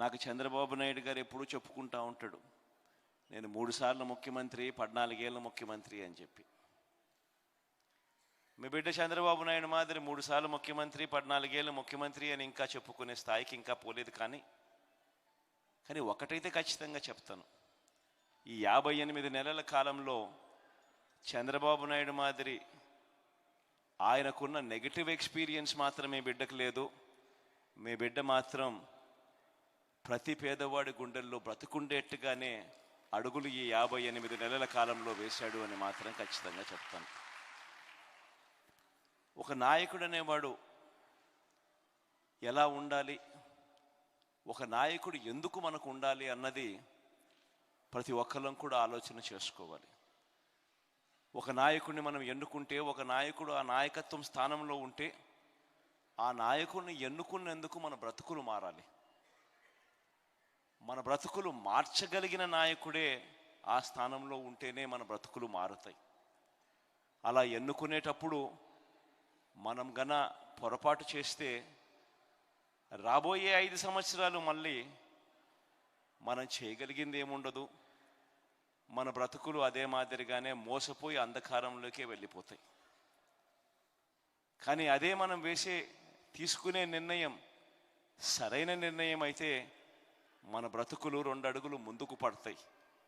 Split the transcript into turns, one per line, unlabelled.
నాకు చంద్రబాబు నాయుడు గారు ఎప్పుడూ చెప్పుకుంటా ఉంటాడు. నేను మూడుసార్లు ముఖ్యమంత్రి పద్నాలుగేళ్ళ ముఖ్యమంత్రి అని చెప్పి. మీ బిడ్డ చంద్రబాబు నాయుడు మాదిరి మూడు సార్లు ముఖ్యమంత్రి పద్నాలుగేళ్ళు ముఖ్యమంత్రి అని ఇంకా చెప్పుకునే స్థాయికి ఇంకా పోలేదు కానీ కానీ ఒకటైతే ఖచ్చితంగా చెప్తాను. ఈ యాభై ఎనిమిది నెలల కాలంలో చంద్రబాబు నాయుడు మాదిరి ఆయనకున్న నెగిటివ్ ఎక్స్పీరియన్స్ మాత్రం మీ బిడ్డకు లేదు. మీ బిడ్డ మాత్రం ప్రతి పేదవాడి గుండెల్లో బ్రతుకుండేట్టుగానే అడుగులు ఈ యాభై ఎనిమిది నెలల కాలంలో వేశాడు అని మాత్రం ఖచ్చితంగా చెప్తాను. ఒక నాయకుడు అనేవాడు ఎలా ఉండాలి? ఒక నాయకుడు ఎందుకు మనకు ఉండాలి అన్నది ప్రతి ఒక్కరం కూడా ఆలోచన చేసుకోవాలి. ఒక నాయకుడిని మనం ఎన్నుకుంటే ఒక నాయకుడు ఆ నాయకత్వం స్థానంలో ఉంటే ఆ నాయకుడిని ఎన్నుకున్నందుకు మన బ్రతుకులు మారాలి. మన బ్రతుకులు మార్చగలిగిన నాయకుడే ఆ స్థానంలో ఉంటేనే మన బ్రతుకులు మారుతాయి. అలా ఎన్నుకునేటప్పుడు మనం గన పొరపాటు చేస్తే రాబోయే ఐదు సంవత్సరాలు మళ్ళీ మనం చేయగలిగింది ఏముండదు మన బ్రతుకులు అదే మాదిరిగానే మోసపోయి అంధకారంలోకే వెళ్ళిపోతాయి. కానీ అదే మనం వేసే తీసుకునే నిర్ణయం సరైన నిర్ణయం అయితే మన బ్రతుకులు రెండు అడుగులు ముందుకు పడతాయి.